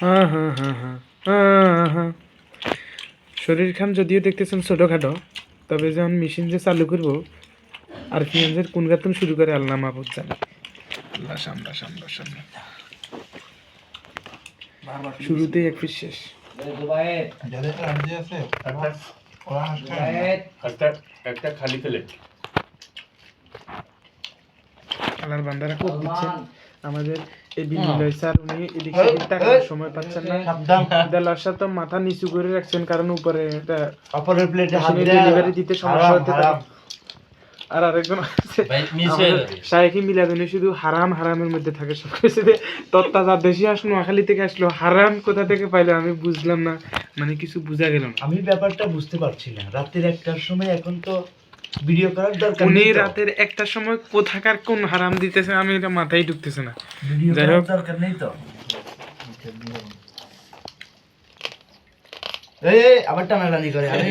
হ্যাঁ হ্যাঁ হ্যাঁ হ্যাঁ। হ্যাঁ হ্যাঁ। শরীর খান যদিও দেখতেছেন ছোটোখাটো তবে যখন মেশিন যে চালু করব আর পিএনজের কোন গাতন শুরু করে আল্লাহ মাহবুব জানে। আল্লাহ সামলা সামলা সামলা। শুরুতেই এক পিস শেষ। একটা খালি প্লেট আল্লাহর বান্দারা কোপ দিচ্ছেন। আমাদের এই বিনিলয় স্যার উনি এদিক সেদিক সময় পাচ্ছেন না। দেলার সাথে মাথা নিচু করে রাখছেন কারণ উপরে অপরের প্লেটে হাত ডেলিভারি দিতে সমস্যা হতে পারে। আর আরেকজন আছে হয়ে মিলাদুনি শুধু হারাম হারামের মধ্যে থাকে। সব কিছু তত্তা যা দেশি আসলো নোয়াখালী থেকে আসলো হারাম কোথা থেকে পাইলো? আমি বুঝলাম না। মানে কিছু বোঝা গেল না। আমি ব্যাপারটা বুঝতে পারছি না। রাতের একটার সময় এখন তো ভিডিও করার দরকার উনি রাতের একটার সময় কোথাকার কোন হারাম দিতেছে আমি এটা মাথায় ঢুকতেছে না। ভিডিও যাই করার হোক। দরকার নেই তো। এই আবার টানাটানি করে। আমি